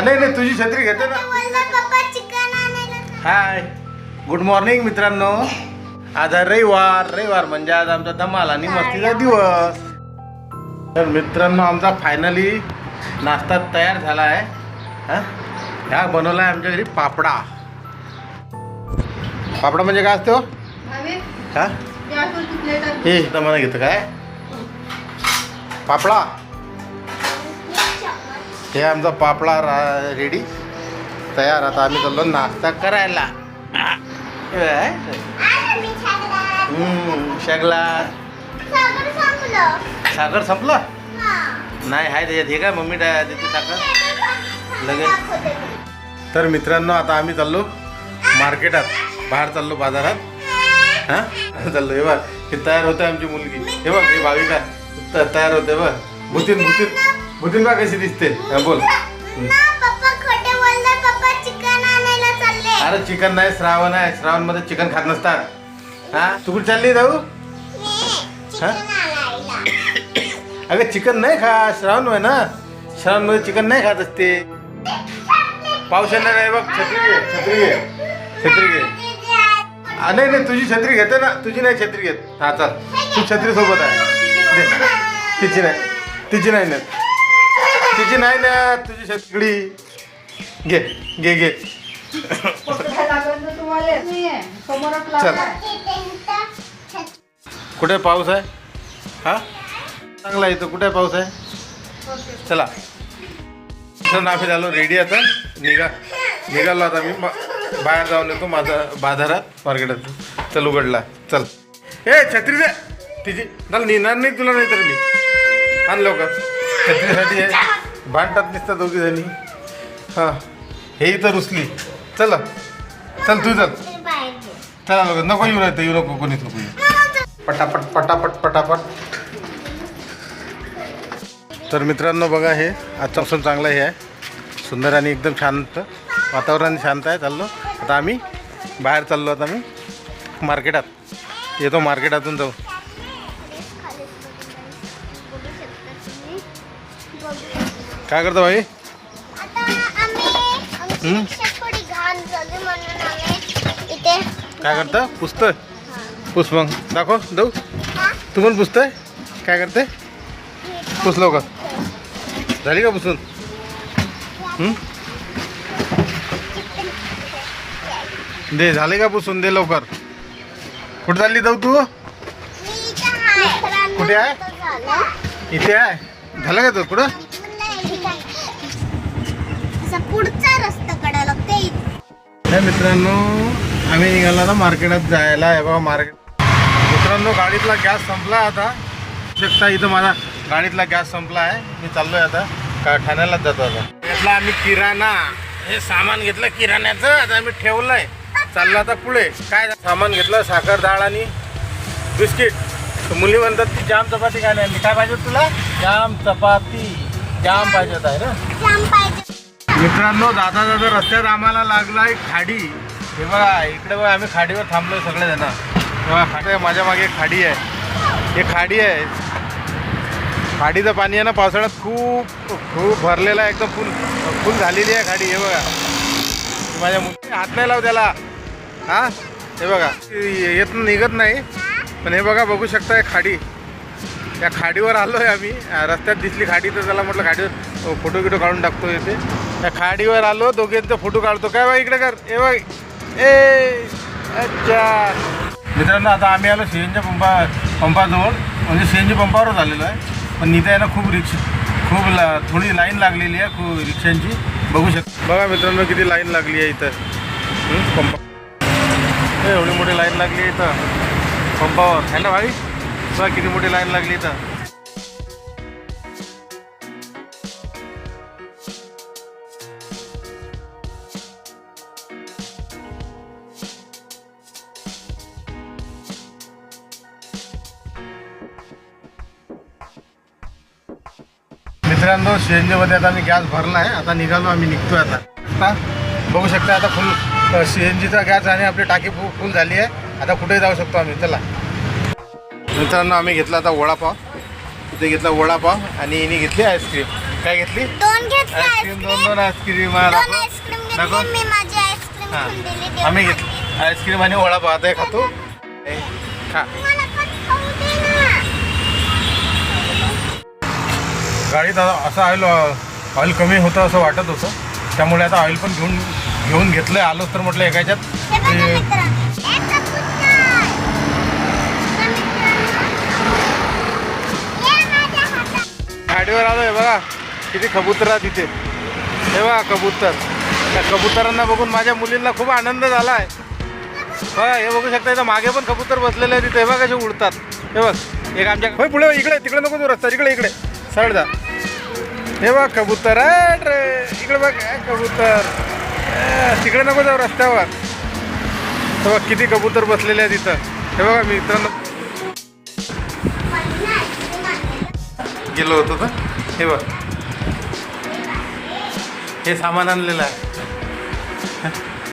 नाही नाही तुझी छत्री घेते ना. हाय. गुड मॉर्निंग मित्रांनो. आज आहे रविवार. रविवार म्हणजे आज आमचा धमाल आणि मस्तीचा दिवस. तर मित्रांनो आमचा फायनली नाश्ता तयार झाला आहे हा? ह्या बनवला आहे आमच्या घरी पापडा. पापडा म्हणजे काय असतो? हा? हे इथं मला घेतं काय? पापडा. हे आमचा पापडा रा- रेडी तयार आता आम्ही चाललो नाश्ता करायला. काय? शेगला साखर संपलं? नाही आहे त्याच्यात. हे काय मम्मी टा- देते साखर? लगेच. तर मित्रांनो आता आम्ही चाललो मार्केटात. बाहेर चाललो बाजारात. हा? चाललो हे बघ. हे तयार होते आमची मुलगी. हे बघ हे भाविका तयार होते बघ. भूतीन भूतीन. भूतीन बा कशी दिसते. हा, बोल. ना पप्पा खोटे बोलले पप्पा चिकन आणायला चालले. अरे चिकन नाही श्रावण आहे. श्रावणमध्ये चिकन खात नसतात. हा तू कुठे चालली जाऊ? चिकन आणायला. अगं चिकन नाही खा. श्रावण आहे ना. श्रावणमध्ये चिकन नाही खात असते. पाऊस येणार आहे बघ छत्री घे छत्री घे. छत्री घे. आ, नाही नाही तुझी छत्री घेते ना. तुझी नाही छत्री घेत. हा चल. तू छत्री सोबत आहे. दे. तिची नाही. तिची नाही ना तिची नाही ना तुझी शेतकडी घे घे घे. चल. कुठे पाऊस आहे? हा? चांगला येतो कुठे पाऊस आहे? चला. तर आम्ही झालो रेडी आता? निघा. निघालो आता मी. बाहेर जाऊन येतो माझा बाजारात मार्केटात. चल उघडला. चल. ए छत्री दे. तिची चल नेणार नाही तुला नाही तर मी. आण लवकर. छत्रीसाठी आहे. भांडतात दिसतात दोघी जणी. हां. हे इथं रुसली. चला. चल तू चल. चला लवकर नको येऊ नाही येऊ नको कोणीच नको येऊ. पटापट पटापट पटापट. तर मित्रांनो बघा हे आजचा पासून चांगलं हे आहे. सुंदर आणि एकदम शांत वातावरण शांत आहे चाललो. आता आम्ही बाहेर चाललो आता आम्ही मार्केटात. येतो मार्केटातून जाऊ. काय करतो भाई काय करतं? पुसतोय? पुस मग. दाखव हा? तू पण पुसतोय? काय करते? पुस लवकर. झाली का पुसून? दे झाले का पुसून? दे लवकर. कुठे चालली जाऊ तू. कुठे आहे? इथे आहे. झालं का तू? कुठं. असा पुढचा रस्ता कडा लागते हे मित्रांनो आम्ही निघालो आता मार्केटात जायला. आहे बघा मार्केट मित्रांनो गाडीतला गॅस संपला आता. शकता इथं माझा गाडीतला गॅस संपला आहे. मी चाललोय आता. का ठाण्यालाच जातो आता. घेतला आम्ही किराणा. हे सामान घेतलं किराण्याचं. आता आम्ही ठेवलंय. चाललं आता पुढे. काय सामान घेतलं साखर डाळ आणि बिस्किट. मुली म्हणतात की जाम चपाती काय नाही काय पाहिजे तुला? जाम चपाती. जाम पाहिजे होत आहे ना? मित्रांनो दादा दादा रस्त्यात आम्हाला लागला एक खाडी हे बघा इकडे बघा आम्ही खाडीवर थांबलोय सगळे जण बघा खाडी माझ्या मागे खाडी आहे. हे खाडी आहे. खाडीचं पाणी आहे ना पावसाळ्यात खूप खूप भरलेलं आहे एकदम फुल फुल झालेली आहे खाडी हे बघा. माझ्या मुली हात नाही लाव त्याला. हा? हे बघा. येत निघत नाही. पण हे बघा बघू शकता खाडी. त्या खाडीवर आलो आहे आम्ही रस्त्यात दिसली खाडी तर त्याला म्हटलं खाडीवर फोटो बिटो काढून टाकतो येते त्या खाडीवर आलो दोघेंचा फोटो काढतो. काय बा इकडे कर? ए बाई. ए अच्छा. मित्रांनो आता आम्ही आलो सी एनच्या पंपा पंपाजवळ. म्हणजे सी एन जी पंपावरच आलेलो आहे. पण इथे आहे ना खूप रिक्षा खूप ला थोडी लाईन लागलेली आहे खूप रिक्षांची. बघू शकता बघा मित्रांनो किती लाईन लागली आहे इथं. पंपा एवढी मोठी लाईन लागली आहे इथं. पंपावर. हॅलो भाई? बघा किती मोठी लाईन लागली इथं. मित्रांनो CNG मध्ये आता मी गॅस भरला आहे. आता निघालो आम्ही निघतोय आता. आता बघू शकता आता फुल सी एन जीचा गॅस आणि आपली टाकी फुल फुल झाली आहे. आता कुठेही जाऊ शकतो आम्ही. चला. मित्रांनो आम्ही घेतला आता वडापाव. इथे घेतला वडापाव आणि हिने घेतली आईस्क्रीम. काय घेतली? दोन घेतले आईस्क्रीम दोन दोन आईस्क्रीम. नको? घेतली हा. आम्ही. घेतली. आईस्क्रीम आणि वडा पाहत आहे खातो. खा. गाडीत आता असं ऑइल ऑइल कमी होतं असं वाटत होतं. त्यामुळे आता ऑइल पण घेऊन घेऊन घेतलंय. आलोच तर म्हटलं एका हातात. गाडीवर आलोय बघा. किती कबूतर आहे तिथे हे बघा कबूतर. त्या कबुतरांना बघून माझ्या मुलींना खूप आनंद झाला आहे बघा हे बघू शकता इथं मागे पण कबूतर बसलेले आहे तिथे हे बघा कसे उडतात. हे बघ एक आमच्या होय पुढे इकडे तिकडे नको तू रस्ता इकडे इकडे. सरळ जा. हे बघ कबूतर. रे इकडे बघ कबूतर. तिकडे नको जाऊ रस्त्यावर. हे बघ किती कबूतर बसलेले आहेत तिथं हे बघा मित्रांनो. गेलो होतो तर. हे बघ. हे सामान आणलेलं आहे.